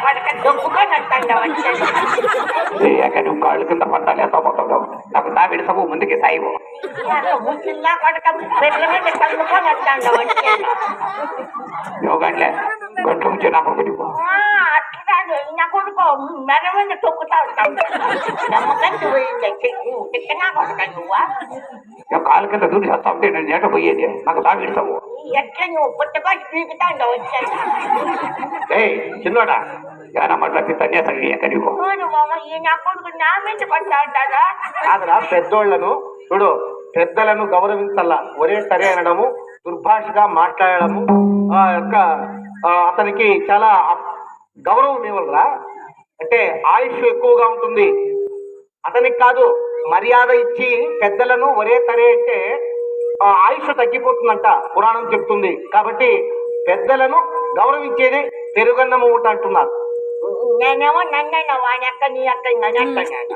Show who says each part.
Speaker 1: కొడక దొబ్బుకొని వస్తాడు వచ్చాడు
Speaker 2: ఎక్కడ నువ్వు కాళ్ళు కింద పట్టాలి పోతావు నాకు నా విడసవు ముందుకి సాయివు
Speaker 1: ముసిల్లా కొడక పిల్లల మీద కలుపుకొని వస్తాడు వచ్చాడు
Speaker 2: నువ్వు గంటలే గంటలు నుంచి నాకు ఒకటి పో.
Speaker 1: అట్లా కొడుకు మెడ మీద తొక్కుతా ఉంటాడు నమ్మకం పోయింది తిక్కనా కొడక నువ్వా
Speaker 2: నువ్వు కాళ్ళు కింద దూరి చేస్తా ఉంటే నేను నేట పోయేది నాకు నా విడసవు
Speaker 1: ఎట్లా నువ్వు పుట్టకొని పీకుతాడు వచ్చాడు
Speaker 2: ఏయ్ చిన్నోడా
Speaker 1: కొడుకు నా మీద కొడతా ఉంటాడా
Speaker 3: కాదురా పెద్దోళ్ళను చూడు పెద్దలను గౌరవించాల ఒరే సరే అనడము దుర్భాషగా మాట్లాడడము. ఆ యొక్క అతనికి చాలా గౌరవం ఇవ్వాలరా అంటే ఆయుష్ ఎక్కువగా ఉంటుంది. అతనికి కాదు మర్యాద ఇచ్చి పెద్దలను ఒరే తరే అంటే ఆ, ఆయుష్ తగ్గిపోతుందంట పురాణం చెప్తుంది. కాబట్టి పెద్దలను గౌరవించేది పెరుగన్నము ఊట అంటున్నారు.
Speaker 1: నేనేమో నన్నైనా వాని అక్క నీ అక్క నన్ను అంటున్నాను